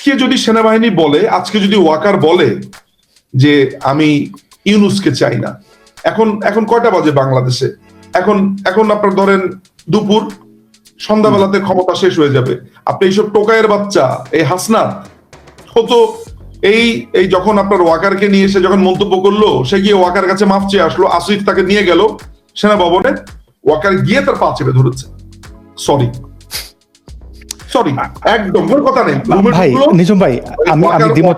আজকে যদি সেনাবাহিনী বলে আজকে যদি ওয়াকার বলে যে আমি ইউনুসকে চাই না এখন এখন কয়টা বাজে বাংলাদেশে? এখন এখন আপনার ধরেন দুপুর সন্ধ্যাবেলাতে ক্ষমতা শেষ হয়ে যাবে। আপনি এইসব টোকায়ের বাচ্চা এই হাসনাত হতো এই এই যখন আপনার ওয়াকারকে নিয়ে এসে যখন মন্তব্য করল সে গিয়ে ওয়াকার কাছে মাফ চেয়ে আসলো আসিফ তাকে নিয়ে গেল সেনা ভবনে ওয়াকার গিয়ে তার পা চেপে ধরেছে। সরি সরি একদম কোনো কথা নেই। ভাই নিজম ভাই আমি আমি দ্বিমত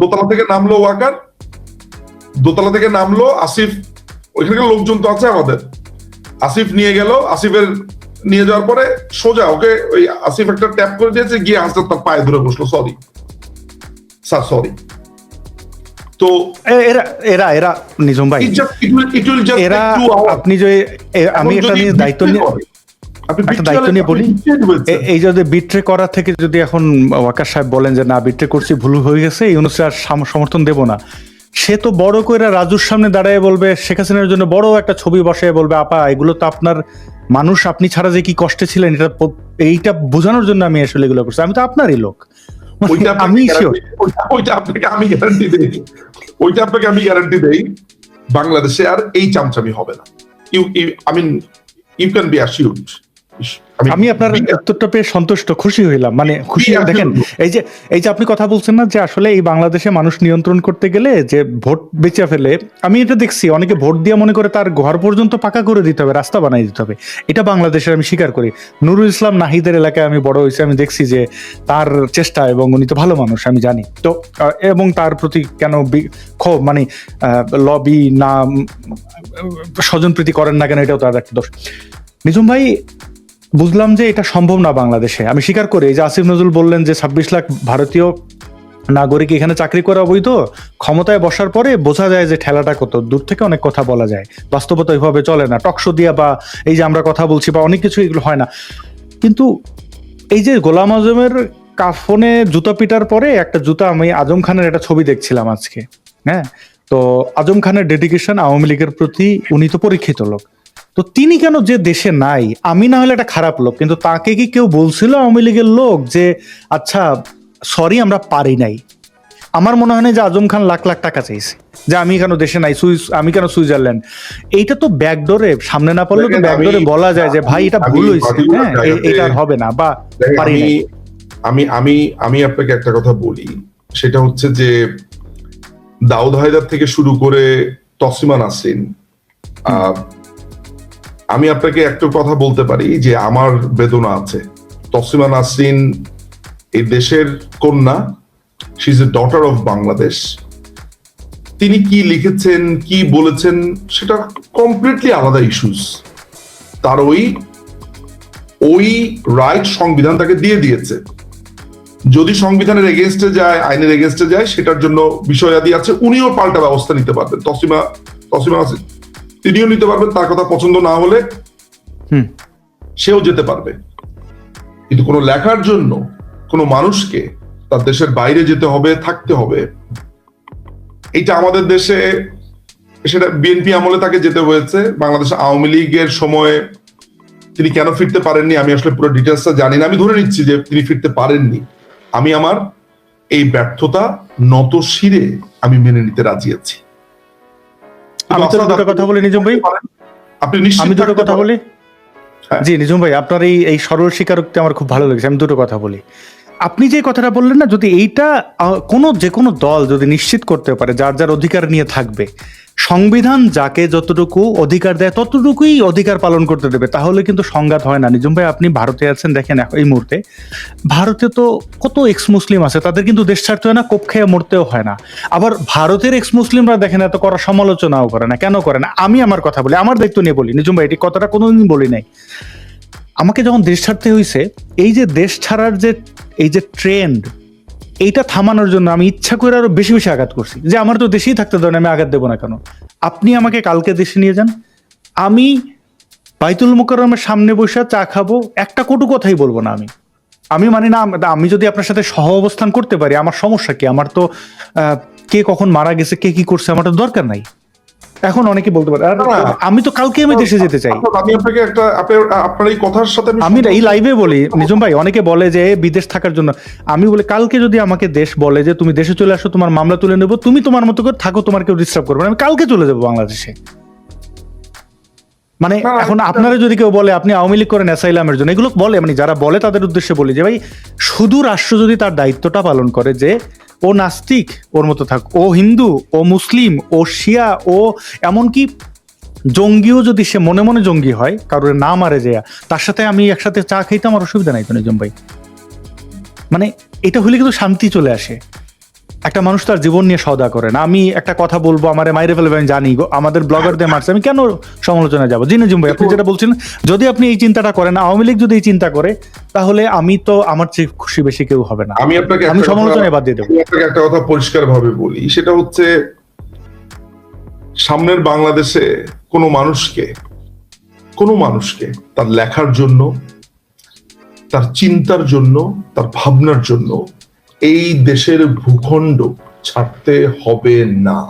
দোতলা থেকে নামলো ওয়াকার। দোতলা থেকে নামলো আসিফ। ওইখানকার লোকজন তো আছে আমাদের। আসিফ নিয়ে গেল আসিফের নিয়ে যাওয়ার পরে সোজা ওকে ওই আসিফ একটা ট্যাপ করে দিয়েছে গিয়ে হাসতে তার পায়ে ধরে বসল সরি স্যার সরি তো এরা এরা এরা নিজম ভাই এরা. আপনি যে আমি একটা দায়িত্ব নিয়ে একটা দায়িত্ব নিয়ে বলি। এই যদি বিট্রে করা থেকে যদি এখন ওয়াকার সাহেব বলেন যে না বিট্রে করছি ভুল হয়ে গেছে ইউনুসে আর সমর্থন দেব না। সে তো বড় করে রাজুর সামনে দাঁড়ায় বলবে শেখ হাসিনার জন্য বড় একটা ছবি বসায় বলবে আপা এগুলো তো আপনার মানুষ আপনি ছাড়া যে কি কষ্টে ছিলেন এটা এইটা বোঝানোর জন্য আমি আসলে এগুলো করছি। আমি তো আপনারই লোক। আমি ওইটা- আপনাকে আমি গ্যারান্টি দেই। ওইটা আপনাকে আমি গ্যারান্টি দেই বাংলাদেশে আর এই চামচামি হবে না। You I mean you can be assured আমি আপনার উত্তরটা পেয়ে সন্তুষ্ট খুশি হইলাম। মানে খুশি দেখেন এই যে এই যে আপনি কথা বলছেন না যে আসলে এই বাংলাদেশে মানুষ নিয়ন্ত্রণ করতে গেলে যে ভোট বেঁচে ফেলে আমি এটা দেখছি অনেকে ভোট দিয়ে মনে করে তার ঘর পর্যন্ত পাকা করে দিতে হবে রাস্তা বানাই দিতে হবে। এটা বাংলাদেশের আমি স্বীকার করি। নুরুল ইসলাম নাহিদের এলাকায় আমি বড় হয়েছি আমি দেখছি যে তার চেষ্টা এবং উনি তো ভালো মানুষ আমি জানি। তো এবং তার প্রতি কেন ক্ষোভ মানে লবি না স্বজনপ্রীতি করেন না কেন এটাও তার একটা দোষ। নিজুম ভাই বুঝলাম যে এটা সম্ভব না বাংলাদেশে। আমি স্বীকার করি যে আসিফ নজরুল বললেন যে ছাব্বিশ লাখ ভারতীয় নাগরিক এখানে চাকরি করা বৈধ ক্ষমতায় বসার পরে বোঝা যায় যে ঠেলাটা কত, দূর থেকে অনেক কথা বলা যায়। বাস্তবতা ওইভাবে চলে না টকশো দিয়া বা এই যে আমরা কথা বলছি বা অনেক কিছু এগুলো হয় না। কিন্তু এই যে গোলাম আজমের কাফনে জুতা পিটার পরে একটা জুতা আমি আজম খানের একটা ছবি দেখছিলাম আজকে হ্যাঁ? তো আজম খানের ডেডিকেশন আওয়ামী লীগের প্রতি উনি তো পরীক্ষিত লোক। তো তিনি কেন যে দেশে নাই? আমি না হলে একটা খারাপ লোক। কিন্তু তাকে কি কেউ বলছিল আওয়ামী লীগের লোক যে আচ্ছা সরি আমরা পারি নাই। আমার মনে হয় না যে আজম খান লাখ লাখ টাকা চাইছে। যে আমি কেন দেশে নাই? সুইস আমি কেন সুইজারল্যান্ড? এইটা তো ব্যাকডোরে সামনে না পারলেও তো ব্যাকডোরে বলা যায় যে ভাই এটা ভুল হয়েছে। হ্যাঁ এটা হবে না বা পারি আমি। আমি আমি আমি আপনাকে একটা কথা বলি। সেটা হচ্ছে যে দাউদ হায়দার থেকে শুরু করে নাসরিন আহ, আমি আপনাকে একটা কথা বলতে পারি যে আমার বেদনা আছে। তসলিমা নাসরিন এই দেশের কন্যা she is a daughter of Bangladesh তিনি কি লিখেছেন, কি বলেছেন, সেটা কমপ্লিটলি আলাদা ইস্যুস তার ওই ওই রাইট সংবিধান তাকে দিয়ে দিয়েছে। যদি সংবিধানের এগেনস্টে যায়, আইনের এগেনস্টে যায়, সেটার জন্য বিষয়াদি আছে, উনিও পাল্টা ব্যবস্থা নিতে পারবেন। তসলিমা নাসরিন তিনিও নিতে পারবেন তার কথা পছন্দ না হলে হুম। সেও যেতে পারবে। কিন্তু কোনো লেখার জন্য কোনো মানুষকে তার দেশের বাইরে যেতে হবে থাকতে হবে এটা আমাদের দেশে সেটা বিএনপি আমলে তাকে যেতে হয়েছে। বাংলাদেশ আওয়ামী লীগের সময়ে তিনি কেন ফিরতে পারেননি? আমি আসলে পুরো ডিটেলসটা জানি না। আমি ধরে নিচ্ছি যে তিনি ফিরতে পারেননি। আমি আমার এই ব্যর্থতা নত শিরে আমি মেনে নিতে রাজি আছি। আমি তো দুটো কথা বলি নিজম ভাই। আপনি আমি দুটো কথা বলি? হ্যাঁ। জি নিজম ভাই আপনার এই এই সরল স্বীকারোক্তি আমার খুব ভালো লেগেছে আমি দুটো কথা বলি। আপনি যে কথাটা বললেন না যদি এইটা কোনো যে কোনো দল যদি নিশ্চিত করতে পারে যার যার অধিকার নিয়ে থাকবে সংবিধান যাকে যতটুকু অধিকার দেয়, ততটুকুই অধিকার পালন করতে দেবে। তাহলে কিন্তু সংঘাত হয় না। নিজম ভাই, আপনি ভারতে আছেন, দেখেন এই মুহূর্তে। ভারতে তো কত এক্স মুসলিম আছে, তাদের কিন্তু দেশ ছাড়তে হয় না, কোপ খেয়ে মরতেও হয় না। আবার ভারতের এক্স মুসলিমরা দেখেন এত করা সমালোচনাও করে না। কেন করে না? আমি আমার কথা বলি, আমার দায়িত্ব নিয়ে বলি। নিজম ভাই, এটি কথাটা কোনোদিন বলি নাই। আমাকে যখন দেশ ছাড়তে হয়েছে এই যে দেশ ছাড়ার যে এই যে ট্রেন্ড এইটা থামানোর জন্য আমি ইচ্ছা করে আরও বেশি বেশি আঘাত করছি। যে আমার তো দেশেই থাকতে দেন আমি আঘাত দেবো না কেন? আপনি আমাকে কালকে দেশে নিয়ে যান। আমি বাইতুল মুকরমের সামনে বসে চা খাব, একটা কটু কথাই বলব না আমি। আমি মানে না আম- যদি আপনার সাথে সহ অবস্থান করতে পারি, আমার সমস্যা কি? আমার তো কে কখন মারা গেছে, কে কি করছে, আমার তো দরকার নাই। এখন অনেকে বলতে পারে। আর। আমি তো কালকে আমি দেশে যেতে চাই। আমি আপনাকে একটা আপনার এই কথার সাথে আমি এই লাইভে বলি নিজম ভাই অনেকে বলে যে বিদেশ থাকার জন্য। আমি বলি কালকে যদি আমাকে দেশ বলে যে তুমি দেশে চলে আসো তোমার মামলা তুলে নেব তুমি তোমার মতো করে থাকো তোমার কেউ ডিস্টার্ব করবে আমি কালকে চলে যাব বাংলাদেশে। মানে এখন আপনারা যদি কেউ বলে আপনি আওয়ামী লীগ করেন অ্যাসাইলামের জন্য এগুলো বলে মানে যারা বলে তাদের উদ্দেশ্যে বলি যে ভাই শুধু রাষ্ট্র যদি তার দায়িত্বটা পালন করে যে ও নাস্তিক ওর মতো থাক ও হিন্দু, ও মুসলিম, ও শিয়া, ও এমনকি জঙ্গিও যদি সে মনে মনে জঙ্গি হয়, কারোর না মারে যায়, তার সাথে আমি একসাথে চা খাইতে আমার অসুবিধা নাই তো নিজম ভাই। মানে এটা হলে কিন্তু শান্তি চলে আসে। একটা মানুষ তার জীবন নিয়ে সদা করে না। আমি একটা কথা বলব আমার মাইরে ফেলবে আমি জানি। আমাদের ব্লগারদের মারছে আমি কেন সমালোচনায় যাব? জি নিজম ভাই আপনি যেটা বলছেন যদি আপনি এই চিন্তাটা করেন আওয়ামী লীগ যদি এই চিন্তা করে তাহলে আমি তো আমার চেয়ে খুশি বেশি কেউ হবে না। আমি আপনাকে আমি সমালোচনায় কথা- বাদ দিয়ে দেবো। আপনাকে একটা কথা পরিষ্কার ভাবে বলি সেটা হচ্ছে সামনের বাংলাদেশে কোনো মানুষকে কোনো মানুষকে তার লেখার জন্য তার চিন্তার জন্য তার ভাবনার জন্য এই দেশের ভূখণ্ড ছাড়তে হবে না।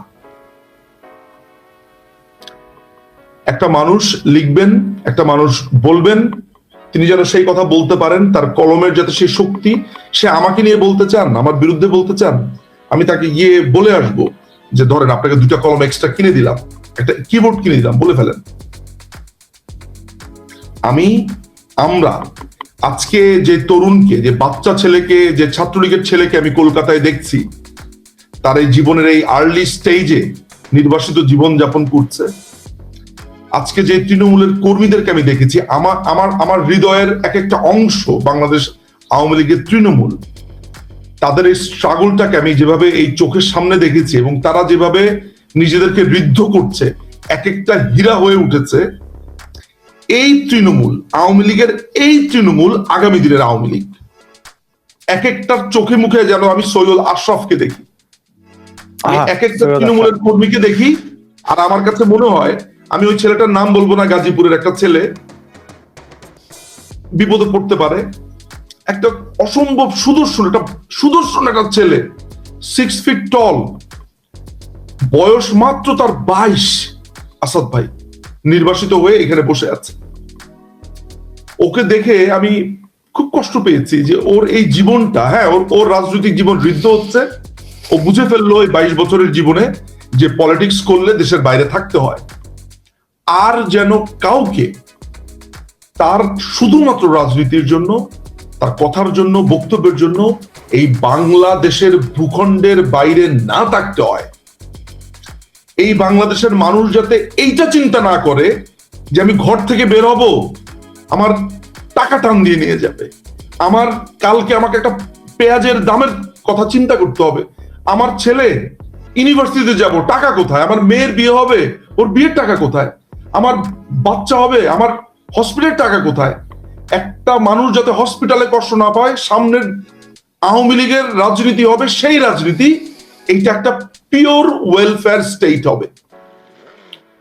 একটা মানুষ লিখবেন, একটা মানুষ বলবেন, তিনি যেন সেই কথা বলতে পারেন, তার কলমের যাতে সেই শক্তি সে আমাকে নিয়ে বলতে চান, আমার বিরুদ্ধে বলতে চান, আমি তাকে গিয়ে বলে আসব যে, ধরেন আপনাকে দুটা কলম এক্সট্রা কিনে দিলাম, একটা কিবোর্ড কিনে দিলাম, বলে ফেলেন। আমি, আমরা আজকে যে তরুণকে, যে বাচ্চা ছেলেকে, যে ছাত্রলীগের ছেলেকে আমি কলকাতায় দেখছি, তার এই জীবনের এই আর্লি স্টেজে নির্বাসিত জীবন যাপন করছে। আজকে যে তৃণমূলের কর্মীদেরকে আমি দেখেছি, আমার আমার আমার হৃদয়ের এক একটা অংশ বাংলাদেশ আওয়ামী লীগের তৃণমূল। তাদের এই স্ট্রাগলটাকে আমি যেভাবে এই চোখের সামনে দেখেছি এবং তারা যেভাবে নিজেদেরকে ঋদ্ধ করছে এক একটা হীরা হয়ে উঠেছে এই তৃণমূল আওয়ামী লীগের এই তৃণমূল আগামী দিনের আওয়ামী লীগ। এক একটার চোখে মুখে যেন আমি সৈয়দ আশরাফকে দেখি। এক একটা তৃণমূলের কর্মীকে দেখি আর আমার কাছে মনে হয় আমি ওই ছেলেটার নাম বলব না গাজীপুরের একটা ছেলে বিপদে পড়তে পারে। একটা অসম্ভব সুদর্শন একটা সুদর্শন একটা ছেলে সিক্স ফিট টল বয়স মাত্র তার বাইশ আসাদ ভাই। নির্বাসিত হয়ে এখানে বসে আছে। ওকে দেখে আমি খুব কষ্ট পেয়েছি যে ওর এই জীবনটা হ্যাঁ ওর ওর রাজনৈতিক জীবন ঋদ্ধ হচ্ছে। ও বুঝে ফেলল এই বাইশ বছরের জীবনে যে পলিটিক্স করলে দেশের বাইরে থাকতে হয়। আর যেন কাউকে তার শুধুমাত্র রাজনীতির জন্য, তার কথার জন্য, বক্তব্যের জন্য এই বাংলাদেশের ভূখণ্ডের বাইরে না থাকতে হয়। এই বাংলাদেশের মানুষ যাতে এইটা চিন্তা না করে যে আমি ঘর থেকে বের হব, আমার টাকা টান দিয়ে নিয়ে যাবে। আমার কালকে আমাকে একটা পেঁয়াজের দামের কথা চিন্তা করতে হবে। আমার ছেলে ইউনিভার্সিটিতে যাব, টাকা কোথায়? আমার মেয়ের বিয়ে হবে, ওর বিয়ের টাকা কোথায়? আমার বাচ্চা হবে, আমার হসপিটালের টাকা কোথায়? একটা মানুষ যাতে হসপিটালে কষ্ট না পায়, সামনের আওয়ামী লীগের রাজনীতি হবে, সেই রাজনীতি এইটা একটা পিওর ওয়েলফেয়ার স্টেট হবে।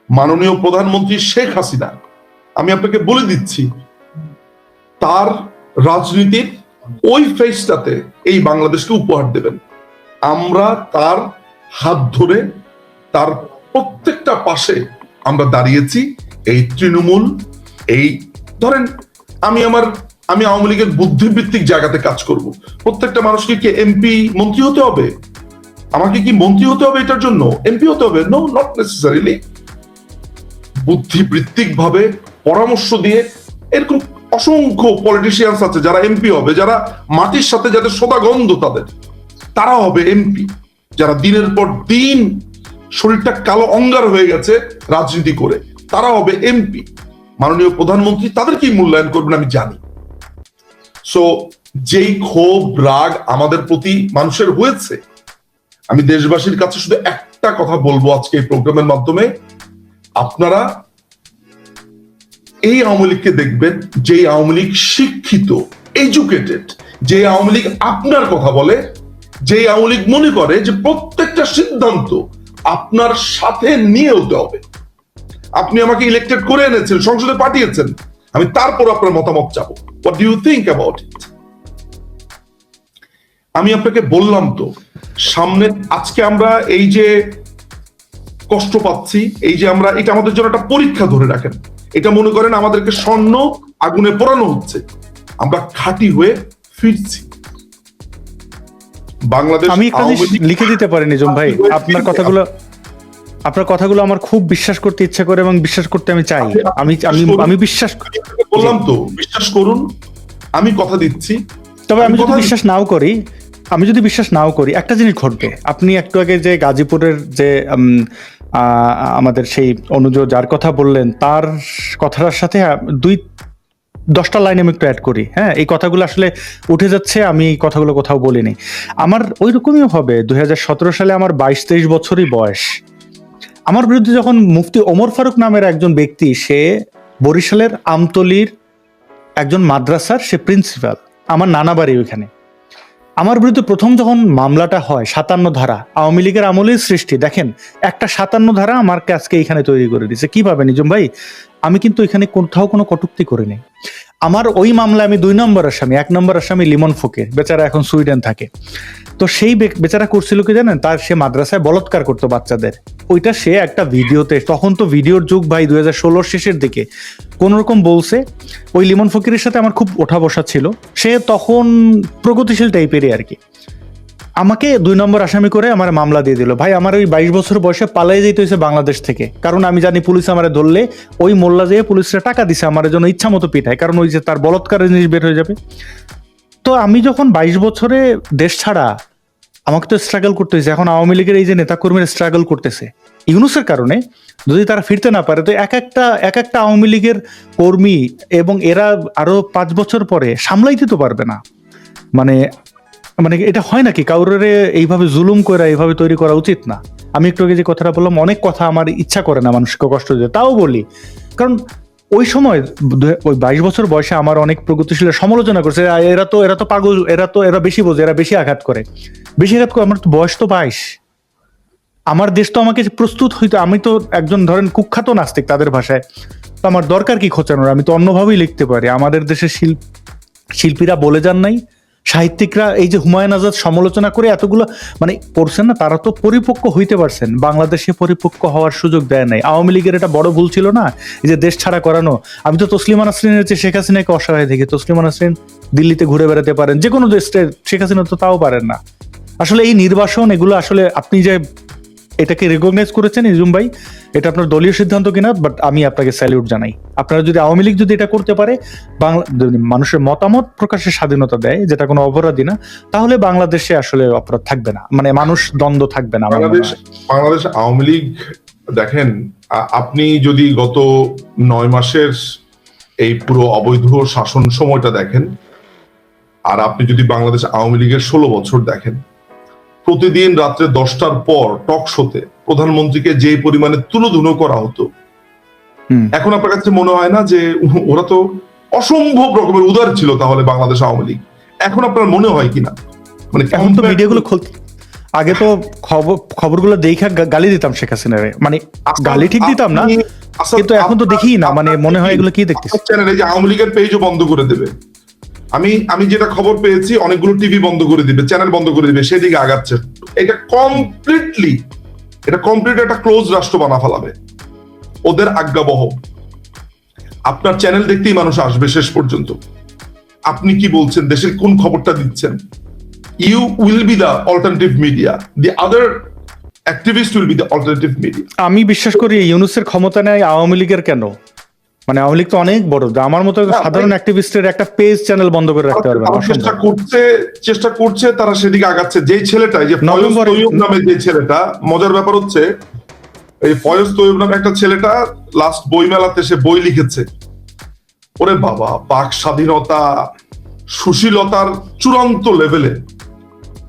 মাননীয় প্রধানমন্ত্রী শেখ হাসিনা, আমি আপনাকে বলে দিচ্ছি, তার রাজনীতির ওই ফেসটাতে এই বাংলাদেশকে উপহার দেবেন। আমরা তার হাত ধরে, তার প্রত্যেকটা পাশে আমরা দাঁড়িয়েছি, এই তৃণমূল, এই ধরেন আমি আমার, আমি আওয়ামী লীগের বুদ্ধিবৃত্তিক জায়গাতে কাজ করব। প্রত্যেকটা মানুষকে কি এমপি মন্ত্রী হতে হবে? আমাকে কি মন্ত্রী হতে হবে এটার জন্য? এমপি হতে হবে? নো নট নেসেসারিলি বুদ্ধিবৃত্তিক ভাবে পরামর্শ দিয়ে এরকম অসংখ্য পলিটিশিয়ানস আছে যারা এমপি হবে, যারা মাটির সাথে যাদের সদা গন্ধ তাদের। তারা হবে এমপি যারা দিনের পর দিন শরীরটা কালো অঙ্গার হয়ে গেছে রাজনীতি করে। তারা হবে এমপি মাননীয় প্রধানমন্ত্রী তাদেরকেই মূল্যায়ন করবেন আমি জানি। সো যেই ক্ষোভ, রাগ আমাদের প্রতি মানুষের হয়েছে আমি দেশবাসীর কাছে শুধু একটা কথা বলব আজকে এই প্রোগ্রামের মাধ্যমে। আপনারা এই আওয়ামী লীগকে দেখবেন, যে আওয়ামী লীগ শিক্ষিত এডুকেটেড যে আওয়ামী লীগ আপনার কথা বলে, যে আওয়ামী লীগ মনে করে যে প্রত্যেকটা সিদ্ধান্ত আপনার সাথে নিয়ে হতে হবে। আপনি আমাকে ইলেক্টেড করে এনেছেন, সংসদে পাঠিয়েছেন, আমি তারপর আপনার মতামত চাবো। What do you think about it আমি আপনাকে বললাম তো সামনে আজকে আমরা এই যে কষ্ট পাচ্ছি এই যে আমরা এটা আমাদের জন্য একটা পরীক্ষা ধরে রাখেন। এটা মনে করেন আমাদেরকে স্বর্ণ আগুনে পোড়ানো হচ্ছে। আমরা খাঁটি হয়ে ফিরছি। বাংলাদেশ আমি একটা জিনিস লিখে দিতে পারি নিজম ভাই আপনার কথাগুলো আপনার কথাগুলো আমার খুব বিশ্বাস করতে ইচ্ছা করে এবং বিশ্বাস করতে আমি চাই। আমি আমি আমি বিশ্বাস বললাম তো বিশ্বাস করুন। আমি কথা দিচ্ছি। তবে আমি আমি যদি বিশ্বাস নাও করি আমি যদি বিশ্বাস নাও করি, একটা জিনিস ঘটবে। আপনি একটু আগে যে গাজীপুরের যে আমাদের সেই অনুজ যার কথা বললেন, তার কথাটার সাথে দুই, দশটা লাইন আমি একটু অ্যাড করি। হ্যাঁ এই কথাগুলো আসলে উঠে যাচ্ছে, আমি এই কথাগুলো কোথাও বলিনি। আমার ওই রকমই হবে, দুই হাজার সতেরো সালে আমার বাইশ তেইশ বছরই বয়স। আমার বিরুদ্ধে যখন মুফতি ওমর ফারুক নামের একজন ব্যক্তি, সে বরিশালের আমতলির একজন মাদ্রাসার সে প্রিন্সিপাল আমার নানা বাড়ি ওইখানে। আমার বিরুদ্ধে প্রথম যখন মামলাটা হয়, সাতান্ন ধারা, আওয়ামী লীগের আমলেই সৃষ্টি। দেখেন, একটা সাতান্ন ধারা আমার আজকে এখানে তৈরি করে দিছে কীভাবে নিজম ভাই? আমি কিন্তু এখানে কোথাও কোনো কটুক্তি করিনি আমার ওই মামলায় আমি দুই নম্বর আসামি, এক নম্বর আসামি লিমন ফকির বেচারা এখন সুইডেন থাকে। তো সেই বেচারা করছিল কি জানেন? তার সে মাদ্রাসায় বলৎকার করতো বাচ্চাদের। ওইটা সে একটা ভিডিওতে, তখন তো ভিডিওর যুগ ভাই দুই হাজার ষোলোর শেষের দিকে। কোন রকম বলছে, ওই লিমন ফকিরের সাথে আমার খুব ওঠা বসা ছিল। সে তখন প্রগতিশীল টাইপেরই আর কি। আমাকে দুই নম্বর আসামি করে আমার মামলা দিয়ে দিল। ভাই, আমার ওই বাইশ বছর বয়সে পালাই যেতে হয়েছে বাংলাদেশ থেকে। কারণ আমি জানি পুলিশ আমার ধরলে ওই মোল্লা যেয়ে পুলিশরা টাকা দিছে, আমার জন্য ইচ্ছা মতো পিঠায় কারণ ওই যে তার বলৎকারের জিনিস বের হয়ে যাবে। তো আমি যখন বাইশ বছরে দেশ ছাড়া আমাকে তো স্ট্রাগল করতে হয়েছে এখন আওয়ামী লীগের এই যে নেতাকর্মীরা স্ট্রাগল করতেছে, ইউনুসের কারণে যদি তারা ফিরতে না পারে, তো এক একটা এক একটা আওয়ামী লীগের কর্মী এবং এরা আরও পাঁচ বছর পরে সামলাইতে তো পারবে না। মানে মানে এটা হয় নাকি? কাউরে এইভাবে জুলুম করে এইভাবে তৈরি করা উচিত না? আমি একটু আগে যে কথাটা বললাম, অনেক কথা আমার ইচ্ছা করে না মানুষকে কষ্ট দিতে, তাও বলি। কারণ ওই সময় ওই বাইশ বছর বয়সে আমার অনেক প্রগতিশীল সমালোচনা করছে "আ, এরা তো এরা তো পাগল এরা তো এরা বেশি বোঝে এরা বেশি আঘাত করে। বেশি আঘাত করে আমার তো বয়স তো বাইশ। আমার দেশ তো আমাকে প্রস্তুত হইতো আমি তো একজন ধরেন কুখ্যাত নাস্তিক তাদের ভাষায়। তো আমার দরকার কি খোঁচানোর? আমি তো অন্যভাবেই লিখতে পারি। আমাদের দেশের শিল্প শিল্পীরা বলে যান নাই সাহিত্যিকরা এই যে হুমায়ুন আজাদ সমালোচনা করে এতগুলো মানে পড়ছেন না, তারা তো পরিপক্ক হইতে পারছেন। বাংলাদেশে পরিপক্ক হওয়ার সুযোগ দেয় নাই। আওয়ামী লীগের এটা বড় ভুল ছিল না? এই যে দেশ ছাড়া করানো। আমি তো তসলিমা নাসরিনের চেয়ে শেখ হাসিনাকে অসহায় দেখি। তসলিমা নাসরিন দিল্লিতে ঘুরে বেড়াতে পারেন। যে কোনো দেশে, শেখ হাসিনা তো তাও পারেন না। আসলে এই নির্বাসন, এগুলো আসলে আপনি যে এটাকে রেকগনাইজ করেছেন ইজুম ভাই এটা আপনার দলীয় সিদ্ধান্ত কিনা বাট আমি আপনাকে স্যালিউট জানাই। আপনারা যদি আওয়ামী লীগ যদি এটা করতে পারে বাংলা মানুষের মতামত প্রকাশের স্বাধীনতা দেয় যেটা কোনো অপরাধী না তাহলে বাংলাদেশে আসলে অপরাধ থাকবে না। মানে মানুষ দ্বন্দ্ব থাকবে না বাংলাদেশ আওয়ামী লীগ দেখেন আপনি যদি গত নয় মাসের এই পুরো অবৈধ শাসন সময়টা দেখেন আর আপনি যদি বাংলাদেশ আওয়ামী লীগের ষোলো বছর দেখেন প্রতিদিন রাত্রে দশটার পর টক শোতে প্রধানমন্ত্রীকে যে পরিমাণে তুলোধুনো করা হতো। এখন আপনার কাছে মনে হয় না যে ওরা তো অসম্ভব রকমের উদার ছিল তাহলে বাংলাদেশ আওয়ামী লীগ? এখন আপনার মনে হয় কিনা মানে এখন তো মিডিয়াগুলো খুলতে আগে তো খবর খবরগুলো দেখা গালি দিতাম শেখ হাসিনারে মানে গালি ঠিক দিতাম না আসাদ, কিন্তু এখন তো দেখি না মানে মনে হয় এগুলো কি দেখতেছি? চ্যানেলে যে আওয়ামী লীগের পেজও বন্ধ করে দেবে। আমি আমি যেটা খবর পেয়েছি, অনেকগুলো টিভি বন্ধ করে দিবে চ্যানেল বন্ধ করে দিবে, সেদিকে আগাচ্ছে। এটা কমপ্লিটলি এটা কমপ্লিট একটা ক্লোজ রাষ্ট্র বানা ফেলাবে। ওদের আজ্ঞাবহ। আপনার চ্যানেল দেখতেই মানুষ আসবে শেষ পর্যন্ত। আপনি কি বলছেন? দেশের কোন খবরটা দিচ্ছেন? You will be the alternative media the other activist will be the alternative media আমি বিশ্বাস করি ইউনুসের ক্ষমতা নেই আওয়ামী লীগের কেন? মানে আওয়ামী লীগ তো অনেক বড় আমার মতো সাধারণ অ্যাক্টিভিস্টের একটা পেজ চ্যানেল বন্ধ করে রাখতে পারবে চেষ্টা করছে চেষ্টা করছে তারা সেদিকে আগাচ্ছে। যে ছেলেটা যে নভেম্বরে- নামে যে ছেলেটা মজার ব্যাপার হচ্ছে এই ফয়জ তৈয়ব নামে একটা ছেলেটা লাস্ট বই মেলাতে সে বই লিখেছে। ওরে বাবা বাক স্বাধীনতা সুশীলতার চূড়ান্ত লেভেলে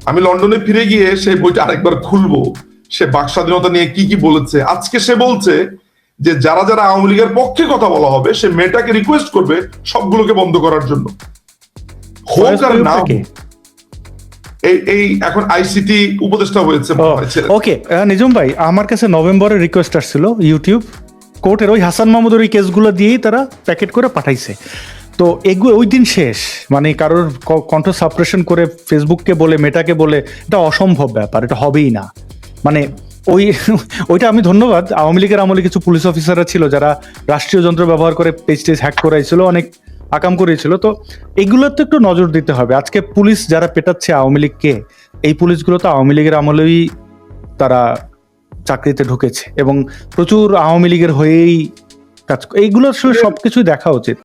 আমি লন্ডনে ফিরে গিয়ে সেই বইটা আরেকবার খুলবো। সে বাক স্বাধীনতা নিয়ে কি কি বলেছে? আজকে সে বলছে যে যারা যারা আওয়ামী লীগের পক্ষে কথা বলা হবে সে মেয়েটাকে রিকোয়েস্ট করবে সবগুলোকে বন্ধ করার জন্য। হোক আর না এই এই এখন আইসিটি উপদেষ্টা হয়েছে। ওকে নিজম ভাই আমার কাছে নভেম্বরের রিকোয়েস্ট আসছিল ইউটিউব কোর্টের ওই হাসান মাহমুদের ওই কেসগুলো দিয়েই তারা প্যাকেট করে পাঠাইছে। তো এগুলো ওই দিন শেষ মানে কারোর কণ্ঠ সাপ্রেশন করে ফেসবুককে বলে মেটাকে বলে এটা অসম্ভব ব্যাপার এটা হবেই না। মানে ওই, ওইটা আমি ধন্যবাদ। আওয়ামী লীগের আমলে কিছু পুলিশ অফিসাররা ছিল যারা রাষ্ট্রীয় যন্ত্র ব্যবহার করে পেজ টেজ হ্যাক করাইছিল, অনেক আকাম করেছিল তো এগুলোর তো একটু নজর দিতে হবে। আজকে পুলিশ যারা পেটাচ্ছে আওয়ামী লীগকে, এই পুলিশগুলো তো আওয়ামী লীগের আমলেই তারা চাকরিতে ঢুকেছে এবং প্রচুর আওয়ামী লীগের হয়েই কাজ এইগুলো আসলে সবকিছুই দেখা উচিত।